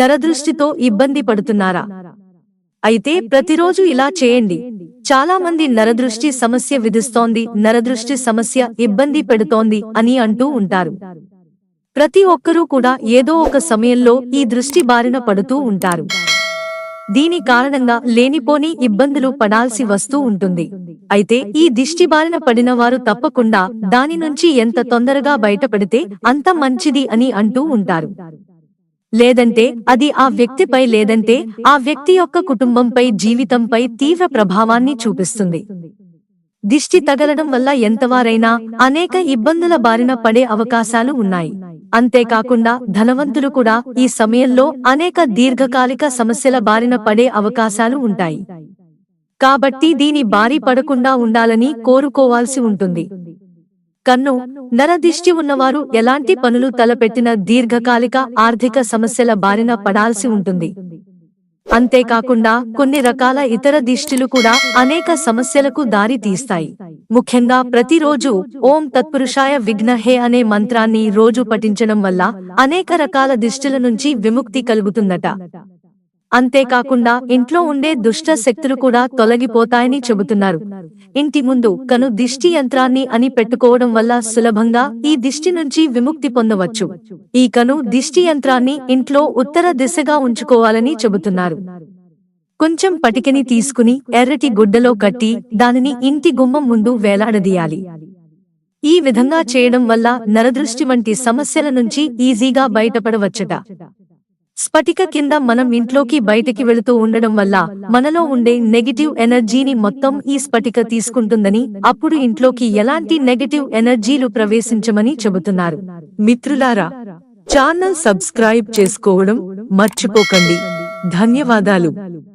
నరదృష్టితో ఇబ్బంది పడుతున్నారా? అయితే ప్రతిరోజు ఇలా చేయండి. చాలా మంది నరదృష్టి సమస్య విధిస్తోంది నరదృష్టి సమస్య ఇబ్బంది పెడుతోంది అని అంటూ ఉంటారు. ప్రతి ఒక్కరూ కూడా ఏదో ఒక సమయంలో ఈ దృష్టి బారిన పడుతూ ఉంటారు. దీని కారణంగా లేనిపోని ఇబ్బందులు పడాల్సి వస్తూ ఉంటుంది. అయితే ఈ దిష్టి బారిన పడిన వారు తప్పకుండా దాని నుంచి ఎంత తొందరగా బయటపడితే అంత మంచిది అని అంటూ ఉంటారు. లేదంటే అది ఆ వ్యక్తిపై లేదంటే ఆ వ్యక్తి యొక్క కుటుంబంపై జీవితంపై తీవ్ర ప్రభావాన్ని చూపిస్తుంది. దిష్టి తగలడం వల్ల ఎంతవారైనా అనేక ఇబ్బందుల బారిన పడే అవకాశాలు ఉన్నాయి. అంతేకాకుండా ధనవంతులు కూడా ఈ సమయంలో అనేక దీర్ఘకాలిక సమస్యల బారిన పడే అవకాశాలు ఉంటాయి. కాబట్టి దీని బారి పడకుండా ఉండాలని కోరుకోవాల్సి ఉంటుంది. కన్ను నరదిష్టి ఉన్నవారు ఎలాంటి పనులు తలపెట్టిన దీర్ఘకాలిక ఆర్థిక సమస్యల బారిన పడాల్సి ఉంటుంది. అంతేకాకుండా కొన్ని రకాల ఇతర దిష్టిలు కూడా అనేక సమస్యలకు దారి తీస్తాయి. ముఖ్యంగా ప్రతిరోజు ఓం తత్పురుషాయ విఘ్నహే అనే మంత్రాన్ని రోజు పఠించడం వల్ల అనేక రకాల దిష్టిల నుంచి విముక్తి కలుగుతుందట. అంతేకాకుండా ఇంట్లో ఉండే దుష్ట శక్తులు కూడా తొలగిపోతాయని చెబుతున్నారు. ఇంటి ముందు కను దిష్టి యంత్రాన్ని అని పెట్టుకోవడం వల్ల సులభంగా ఈ దిష్టి నుంచి విముక్తి పొందవచ్చు. ఈ కను దిష్టి యంత్రాన్ని ఇంట్లో ఉత్తర దిశగా ఉంచుకోవాలని చెబుతున్నారు. కొంచెం పటికని తీసుకుని ఎర్రటి గుడ్డలో కట్టి దానిని ఇంటి గుమ్మం ముందు వేలాడదీయాలి. ఈ విధంగా చేయడం వల్ల నరదృష్టి వంటి సమస్యల నుంచి ఈజీగా బయటపడవచ్చట. స్ఫటిక కింద మనం ఇంట్లోకి బయటికి వెళుతూ ఉండడం వల్ల మనలో ఉండే నెగిటివ్ ఎనర్జీని మొత్తం ఈ స్ఫటిక తీసుకుంటుందని అప్పుడు ఇంట్లోకి ఎలాంటి నెగిటివ్ ఎనర్జీలు ప్రవేశించమని చెబుతున్నారు. మిత్రులారా ఛానల్ సబ్స్క్రైబ్ చేసుకోవడం మర్చిపోకండి. ధన్యవాదాలు.